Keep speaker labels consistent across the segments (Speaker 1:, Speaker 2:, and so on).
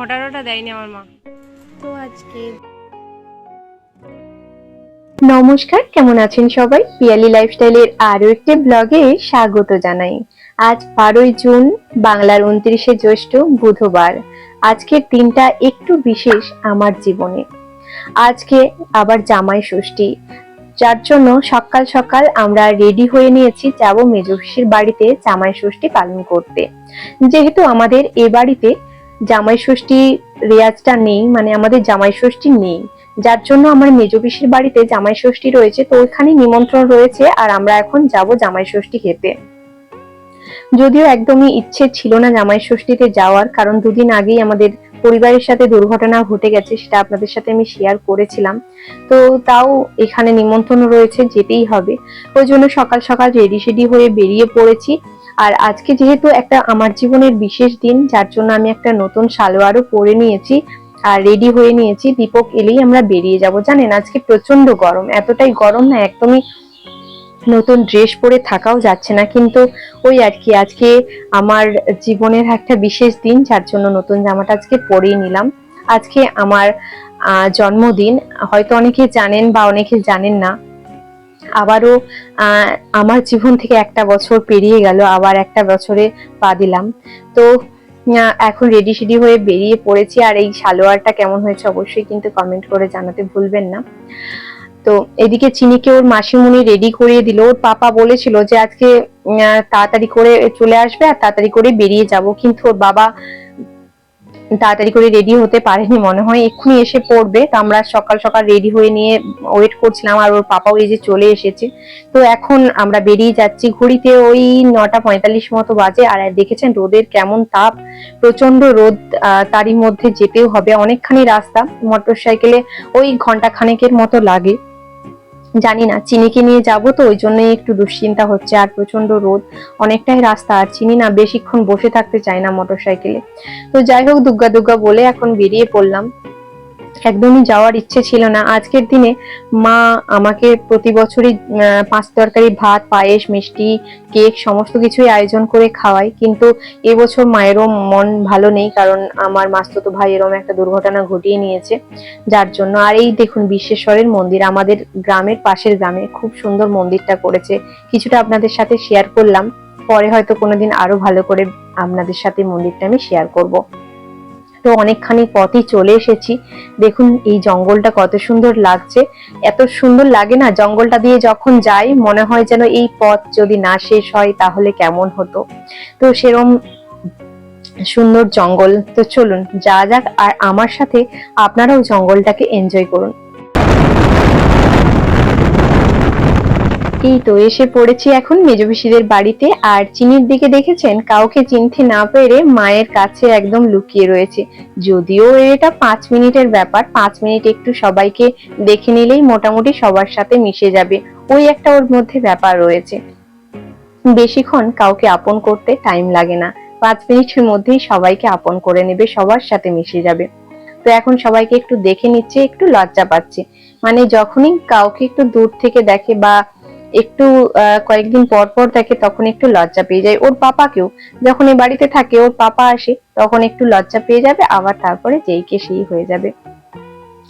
Speaker 1: ফোটারোটা দেয়নি আমার মা। তো আজকে
Speaker 2: নমস্কার কেমন আছেন সবাই? পিয়ালি লাইফস্টাইলের আরও একটি ব্লগে স্বাগত জানাই। আজ বারোই জুন বাংলার উনত্রিশে জ্যৈষ্ঠ বুধবার। আজকের দিনটা একটু বিশেষ আমার জীবনে। আজকে আবার জামাই ষষ্ঠী। যার জন্য সকাল সকাল আমরা রেডি হয়ে নিয়েছি যাব মেজশির বাড়িতে জামাই ষষ্ঠী পালন করতে। যেহেতু আমাদের এ বাড়িতে জামাই ষষ্ঠী রেয়াজটা নেই মানে আমাদের জামাই ষষ্ঠী নেই। যার জন্য আমার মেজ পিসির বাড়িতে জামাই ষষ্ঠী রয়েছে, তো ওইখানে নিমন্ত্রণ রয়েছে, আর আমরা এখন যাব জামাই ষষ্ঠী খেতে যদিও একদমই ইচ্ছে ছিল না জামাই ষষ্ঠীতে যাওয়ার, কারণ দুদিন আগেই আমাদের পরিবারের সাথে দুর্ঘটনা ঘটে গেছে, সেটা আপনাদের সাথে আমি শেয়ার করেছিলাম। তো তাও এখানে নিমন্ত্রণ রয়েছে, যেতেই হবে। ওই জন্য সকাল সকাল রেডি সেডি হয়ে বেরিয়ে পড়েছি। আর আজকে যেহেতু একটা আমার জীবনের বিশেষ দিন, যার জন্য আমি একটা নতুন সালোয়ারও পরে নিয়েছি আর রেডি হয়ে নিয়েছি। দীপক এলেই আমরা বেরিয়ে যাব। জানেন, আজকে প্রচণ্ড গরম। এতটাই গরম না, একদমই নতুন ড্রেস পরে থাকাও যাচ্ছে না। কিন্তু ওই আর কি, আজকে আমার জীবনের একটা বিশেষ দিন, যার জন্য নতুন জামাটা আজকে পরেই নিলাম। আজকে আমার জন্মদিন। হয়তো অনেকে জানেন বা অনেকে জানেন না আবারও আমার জীবন থেকে একটা বছর পেরিয়ে গেল, আবার একটা বছরে পা দিলাম। তো এখন রেডি সেডি হয়ে বেরিয়ে পড়েছি, আর এই সালোয়ারটা কেমন হয়েছে অবশ্যই কিন্তু কমেন্ট করে জানাতে ভুলবেন না। তো, এদিকে চিনিকে ওর মাসিমুনি রেডি করিয়ে দিল। ওর পাপা বলেছিল যে আজকে তাড়াতাড়ি করে চলে আসবে, আর তাড়াতাড়ি করে বেরিয়ে যাব। কিন্তু ওর বাবা তাড়াতাড়ি করে রেডি হতে পারেনি, মনে হয় এক্ষুনি এসে পড়বে। তো আমরা সকাল সকাল রেডি হয়ে নিয়ে ওয়েট করছিলাম আর ওর পাপাও এই যে চলে এসেছে। তো এখন আমরা বেরিয়ে যাচ্ছি ঘড়িতে ওই নটা পঁয়তাল্লিশ মতো বাজে। আর দেখেছেন রোদের কেমন তাপ প্রচণ্ড রোদ তারই মধ্যে যেতেও হবে। অনেকখানি রাস্তা মোটর সাইকেলে ওই ঘণ্টা খানেকের মতো লাগে। জানি না, চিনিকে নিয়ে যাব তো, ওই জন্যই একটু দুশ্চিন্তা হচ্ছে, আর প্রচণ্ড রোদ। অনেকটাই রাস্তা, আর চিনি না বেশিক্ষণ বসে থাকতে চায় না মোটর সাইকেলে তো যাই হোক, দুগ্গা দুগ্গা বলে এখন বেরিয়ে পড়লাম। একদমই যাওয়ার ইচ্ছে ছিল না। আজকের দিনে মা আমাকে প্রতি বছরই পাঁচ তরকারি, ভাত, পায়েস, মিষ্টি, কেক সমস্ত কিছুই আয়োজন করে খাওয়ায় কিন্তু এবছর মায়েরও মন ভালো নেই, কারণ আমার মাস্ততো ভাই এরম একটা দুর্ঘটনা ঘটিয়ে নিয়েছে, যার জন্য। আর এই দেখুন, বিশ্বেশ্বরের মন্দির, আমাদের গ্রামের পাশের গ্রামে খুব সুন্দর মন্দিরটা করেছে। কিছুটা আপনাদের সাথে শেয়ার করলাম, পরে হয়তো কোনোদিন আরও ভালো করে আপনাদের সাথে মন্দিরটা আমি শেয়ার করব। তো অনেকখানি পথই চলে এসেছি। দেখুন এই জঙ্গলটা কত সুন্দর লাগছে। এত সুন্দর লাগে না, জঙ্গলটা দিয়ে যখন যাই মনে হয় যেন এই পথ যদি না শেষ হয় তাহলে কেমন হতো। তো সেরম সুন্দর জঙ্গল। তো চলুন, যা যাক আর আমার সাথে আপনারাও জঙ্গলটাকে এনজয় করুন। এই তো, এসে পড়েছি এখন মেজপিসিদের বাড়িতে। আর চিনির দিকে দেখেছেন? কাউকে চিনতে না পেরে মায়ের কাছে একদম লুকিয়ে রয়েছে। যদিও এটা পাঁচ মিনিটের ব্যাপার, পাঁচ মিনিট একটু সবাইকে দেখে নিলেই মোটামুটি সবার সাথে মিশে যাবে। ওই একটা ওর মধ্যে ব্যাপার রয়েছে। বেশিক্ষণ কাউকে আপন করতে টাইম লাগে না। পাঁচ মিনিটের মধ্যেই সবাইকে আপন করে নেবে, সবার সাথে মিশে যাবে। তো এখন সবাইকে একটু দেখে নিচ্ছে, একটু লজ্জা পাচ্ছে। মানে যখনই কাউকে একটু দূর থেকে দেখে বা একটু কয়েকদিন পর পর দেখে তখন একটু লজ্জা পেয়ে যায়। ওর পাপাকেও যখন এই বাড়িতে থাকে, ওর পাপা আসে, তখন একটু লজ্জা পেয়ে যাবে, আবার তারপরে যেই কে সেই হয়ে যাবে।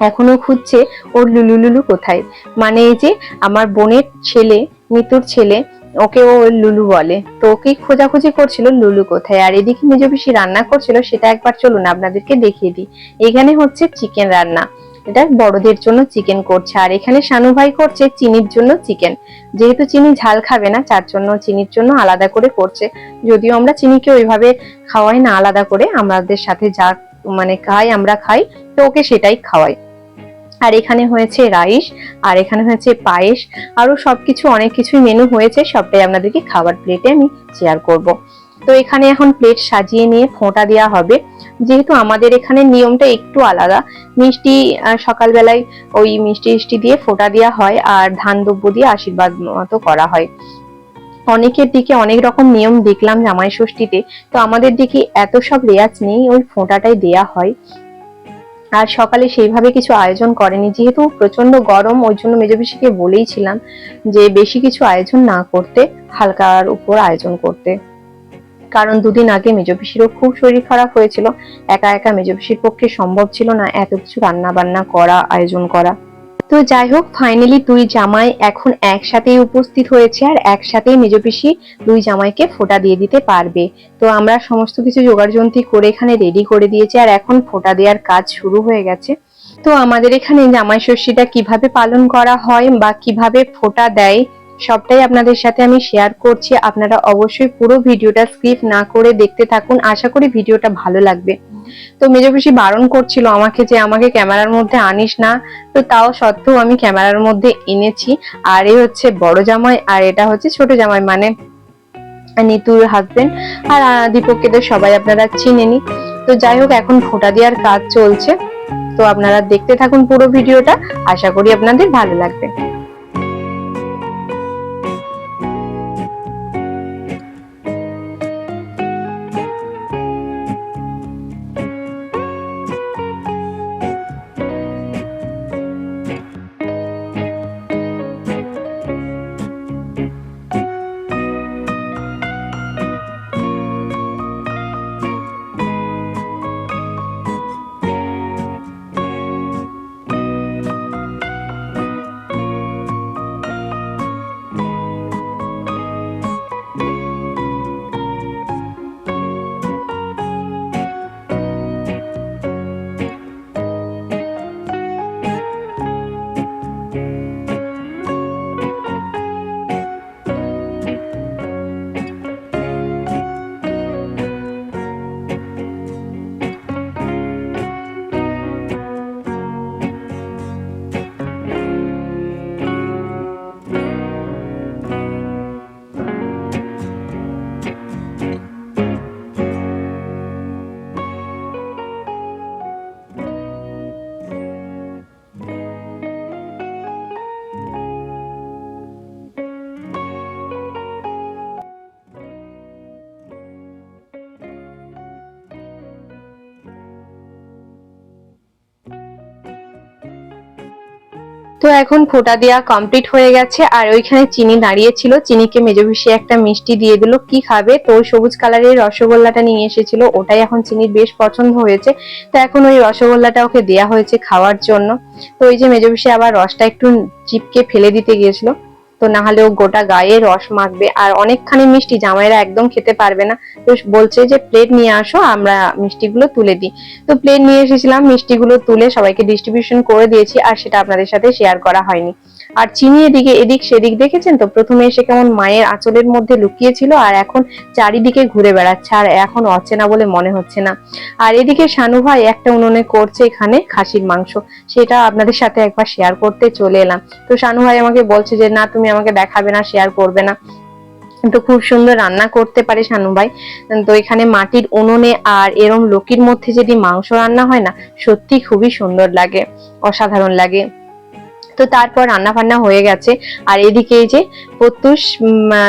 Speaker 2: এখনও খুঁজছে ওর লুলু লুলু কোথায়। মানে এই যে, আমার বোনের ছেলে, মিতুর ছেলে, ওকে ও লুলু বলে। তো ওকে খোঁজাখুঁজি করছিল লুলু কোথায়? আর এদিকে মেজ রান্না করছিল, সেটা একবার চলুন আপনাদেরকে দেখিয়ে দিই। এখানে হচ্ছে চিকেন রান্না। এটা বড়দের জন্য চিকেন করছে। আর এখানে শানু ভাই করছে চিনির জন্য চিকেন যেহেতু চিনি ঝাল খাবে না, তার জন্য চিনির জন্য আলাদা করে করছে। যদিও আমরা চিনিকে ওইভাবে খাওয়াই না, আলাদা করে আমাদের সাথে যা মানে খাই, আমরা খাই, তো ওকে সেটাই খাওয়াই। আর এখানে হয়েছে রাইস, আর এখানে হয়েছে পায়েস আরও সবকিছু, অনেক কিছুই মেনু হয়েছে, সবটাই আপনাদেরকে খাবার প্লেটে আমি শেয়ার করব। তো এখানে এখন প্লেট সাজিয়ে নিয়ে ফোঁটা দেওয়া হবে। যেহেতু আমাদের এখানে নিয়মটা একটু আলাদা, মিষ্টি সকালবেলায় ওই মিষ্টি মিষ্টি দিয়ে ফোঁটা দেওয়া হয় আর ধান দ্রব্য দিয়ে আশীর্বাদ মতো করা হয়। অনেকের দিকে অনেক রকম নিয়ম দেখলাম জামাই ষষ্ঠীতে, তো আমাদের দিকে এত সব রেয়াজ নেই, ওই ফোঁটাটাই দেয়া হয়। আর সকালে সেইভাবে কিছু আয়োজন করেনি, যেহেতু প্রচণ্ড গরম, ওই জন্য মেজপিসিকে বলেইছিলাম যে বেশি কিছু আয়োজন না করতে, হালকার উপর আয়োজন করতে। কারণ দুদিন আগে মেজপিসিরও খুব শরীর খারাপ হয়েছিল। একা একা মেজপিসির পক্ষে সম্ভব ছিল না এত কিছু রান্না বান্না করা, আয়োজন করা। তো যাই হোক ফাইনালি দুই জামাই এখন একসাথেই উপস্থিত হয়েছে আর একসাথেই মেজপিসি দুই জামাইকে ফোঁটা দিয়ে দিতে পারবে। তো আমরা সমস্ত কিছু জোগাড়যন্ত্রী করে এখানে রেডি করে দিয়েছি আর এখন ফোঁটা দেওয়ার কাজ শুরু হয়ে গেছে। তো আমাদের এখানে জামাই ষষ্ঠীটা কীভাবে পালন করা হয় বা কীভাবে ফোঁটা দেয় সবটাই আপনাদের সাথে আমি শেয়ার করছি। আপনারা অবশ্যই পুরো ভিডিওটা স্কিপ না করে দেখতে থাকুন। আশা করি ভিডিওটা ভালো লাগবে। তো মেজপিসি বারণ করছিল আমাকে যে আমাকে ক্যামেরার মধ্যে আনিস না। তো তাও সত্ত্বেও আমি ক্যামেরার মধ্যে এনেছি। আর এই হচ্ছে বড় জামাই, আর এটা হচ্ছে ছোট জামাই মানে নিতুর হাজবেন্ড আর দীপককে তো সবাই আপনারা চিনেনি তো যাই হোক, এখন ফোঁটা দেওয়ার কাজ চলছে। তো আপনারা দেখতে থাকুন পুরো ভিডিওটা। আশা করি আপনাদের ভালো লাগবে। তো এখন ফোটা দেওয়া কমপ্লিট হয়ে গেছে। আর ওইখানে চিনি দাঁড়িয়ে ছিল। চিনিকে মেজভিসি একটা মিষ্টি দিয়ে দিল। কি খাবে? তো সবুজ কালারের রসগোল্লাটা নিয়ে এসেছিল। ওটাই এখন চিনির বেশ পছন্দ হয়েছে। তো এখন ওই রসগোল্লাটা ওকে দেওয়া হয়েছে খাওয়ার জন্য। তো ওই যে মেজভিসি আবার রসটা একটু চিপকে ফেলে দিতে গিয়েছিল তো না হলেও গোটা গায়ে রস মাখবে আর অনেকখানি মিষ্টি জামাইরা একদম খেতে পারবে না। তো বলছে যে প্লেট নিয়ে আসো, আমরা মিষ্টিগুলো তুলে দিই। তো প্লেট নিয়ে এসেছিলাম, মিষ্টিগুলো তুলে সবাইকে ডিস্ট্রিবিউশন করে দিয়েছি আর সেটা আপনাদের সাথে শেয়ার করা হয়নি। আর চিনি এদিকে, এদিক সেদিক দেখেছেন তো? প্রথমে এসে কেমন মায়ের আঁচলের মধ্যে লুকিয়েছিল আর এখন চারিদিকে ঘুরে বেড়াচ্ছে আর এখন অচেনা বলে মনে হচ্ছে না। আর এদিকে শানু ভাই একটা উনুনে করছে এখানে খাসির মাংস। সেটা আপনাদের সাথে একবার শেয়ার করতে চলে এলাম। তো শানু ভাই আমাকে বলছে যে, না, তুমি আমাকে দেখাবে না শেয়ার করবে না। তো খুব সুন্দর রান্না করতে পারে শানু ভাই। তো এখানে মাটির উনুনে আর এরম লোকির মধ্যে যদি মাংস রান্না হয় না, সত্যি খুবই সুন্দর লাগে, অসাধারণ লাগে। তো তারপর রান্না বান্না হয়ে গেছে। আর এদিকে এই যে প্রত্যুষ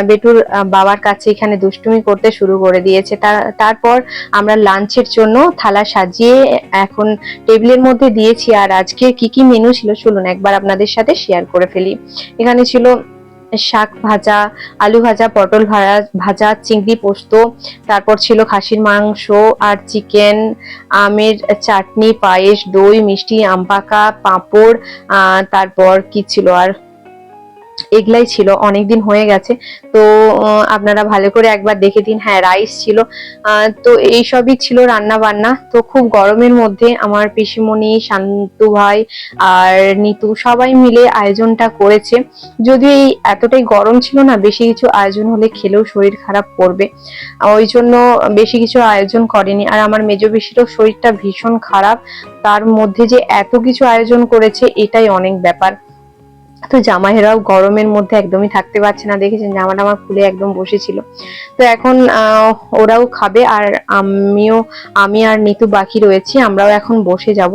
Speaker 2: বেটুর বাবার কাছে এখানে দুষ্টুমি করতে শুরু করে দিয়েছে। তারপর আমরা লাঞ্চের জন্য থালা সাজিয়ে এখন টেবিলের মধ্যে দিয়েছি। আর আজকে কি কি মেনু ছিল, চলুন একবার আপনাদের সাথে শেয়ার করে ফেলি। এখানে ছিল শাক ভাজা, আলু ভাজা, পটল ভাজা ভাজা, চিংড়ি পোস্ত, তারপর ছিল খাসির মাংস আর চিকেন, আমের চাটনি, পায়েস, দই, মিষ্টি, আম পাকা, পাঁপড় তারপর কি ছিল আর? এগুলাই ছিল, অনেকদিন হয়ে গেছে। তো আপনারা ভালো করে একবার দেখে দিন। হ্যাঁ রাইস ছিল। তো এই সবই ছিল রান্না বান্না তো খুব গরমের মধ্যে আমার পিসিমণি, শান্তু ভাই আর নিতু সবাই মিলে আয়োজনটা করেছে। যদিও এই এতটাই গরম ছিল না, বেশি কিছু আয়োজন হলে খেলেও শরীর খারাপ করবে। ওই জন্য বেশি কিছু আয়োজন করেনি। আর আমার মেজ বেশিরও শরীরটা ভীষণ খারাপ। তার মধ্যে যে এত কিছু আয়োজন করেছে, এটাই অনেক ব্যাপার। তো জামাইরাও গরমের মধ্যে একদমই থাকতে পারছে না। দেখেছেন জামাটা আমার খুলে একদম বসেছিল। তো এখন ওরাও খাবে আর আমিও, আমি আর নিতু বাকি রয়েছি, আমরাও এখন বসে যাব।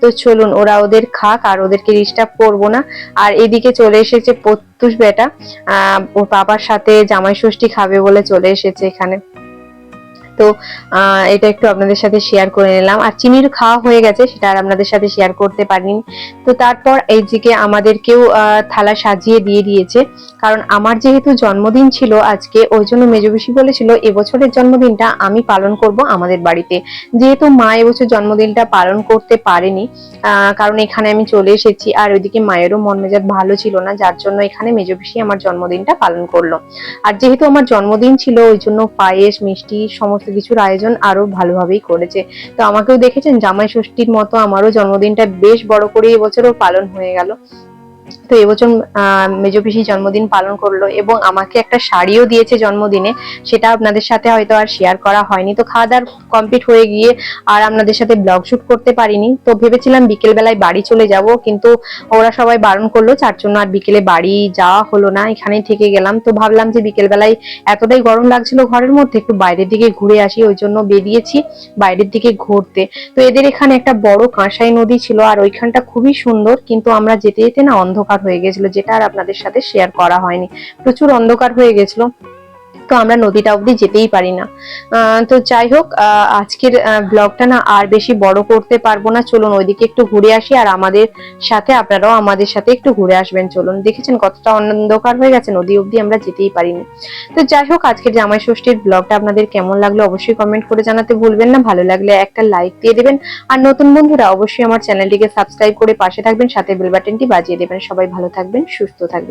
Speaker 2: তো চলুন, ওরা ওদের খাক আর ওদেরকে ডিস্টার্ব করব না। আর এদিকে চলে এসেছে প্রত্যুষ বেটা। আহ ওর বাবার সাথে জামাই ষষ্ঠী খাবে বলে চলে এসেছে এখানে। তো এটা একটু আপনাদের সাথে শেয়ার করে নিলাম। আর চিনির খাওয়া হয়ে গেছে, সেটা আর আপনাদের সাথে শেয়ার করতে পারিনি। তো তারপর এইদিকে আমাদেরকেও থালা সাজিয়ে দিয়ে দিয়েছে। কারণ আমার যেহেতু জন্মদিন ছিল আজকে, ওই জন্য মেজবেশি বলেছিল, এবছরের জন্মদিনটা আমি পালন করব আমাদের বাড়িতে। যেহেতু মা এবছর জন্মদিনটা পালন করতে পারেনি কারণ এখানে আমি চলে এসেছি, আর ওইদিকে মায়েরও মন মেজাজ ভালো ছিল না, যার জন্য এখানে মেজবেশি আমার জন্মদিনটা পালন করল। আর যেহেতু আমার জন্মদিন ছিল, ওই জন্য পায়েস, মিষ্টি, সমস্ত কিছুর আয়োজন আরও ভালোভাবেই করেছে। তো আমাকেও দেখেছেন জামাই ষষ্ঠীর মতো আমারও জন্মদিনটা বেশ বড় করে এবছরও পালন হয়ে গেল। তো এবছর মেজো পিসি জন্মদিন পালন করল এবং আমাকে একটা শাড়িও দিয়েছে জন্মদিনে। সেটা আপনাদের সাথে হয়তো আর শেয়ার করা হয়নি। তো খাওয়া দাওয়ার কমপ্লিট হয়ে গিয়ে আর আপনাদের সাথে ব্লগ শুট করতে পারিনি। তো ভেবেছিলাম বিকেল বেলায় বাড়ি চলে যাব, কিন্তু ওরা সবাই বারণ করল, যার জন্য আর বিকেলে বাড়ি যাওয়া হলো না। এখানেই থেকে গেলাম। তো ভাবলাম যে বিকেল বেলায় এতটাই গরম লাগছিল ঘরের মধ্যে, একটু বাইরের দিকে ঘুরে আসি, ওই জন্য বেরিয়েছি বাইরের দিকে ঘুরতে। তো এদের এখানে একটা বড় কাঁসাই নদী ছিল, আর ওইখানটা খুবই সুন্দর, কিন্তু আমরা যেতে যেতে না অন্ধকার হয়ে গেছিল যেটা আর আপনাদের সাথে শেয়ার করা হয়নি। প্রচুর অন্ধকার হয়ে গেছিল। তো আমরা নদীটা অবধি যেতেই পারি না। তো যাই হোক আজকের ব্লগটা না আর বেশি বড় করতে পারব না। চলুন ওইদিকে একটু ঘুরে আসি আর আমাদের সাথে আপনারাও আমাদের সাথে একটু ঘুরে আসবেন। চলুন, দেখেছেন কতটা অন্ধকার হয়ে গেছে, নদী অবধি আমরা যেতেই পারিনি। তো যাই হোক, আজকের জামাই ষষ্ঠীর ব্লগটা আপনাদের কেমন লাগল অবশ্যই কমেন্ট করে জানাতে ভুলবেন না। ভালো লাগলে একটা লাইক দিয়ে দেবেন। আর নতুন বন্ধুরা অবশ্যই আমার চ্যানেলটিকে সাবস্ক্রাইব করে পাশে থাকবেন, সাথে বেল বাটনটি বাজিয়ে দেবেন। সবাই ভালো থাকবেন, সুস্থ থাকবেন।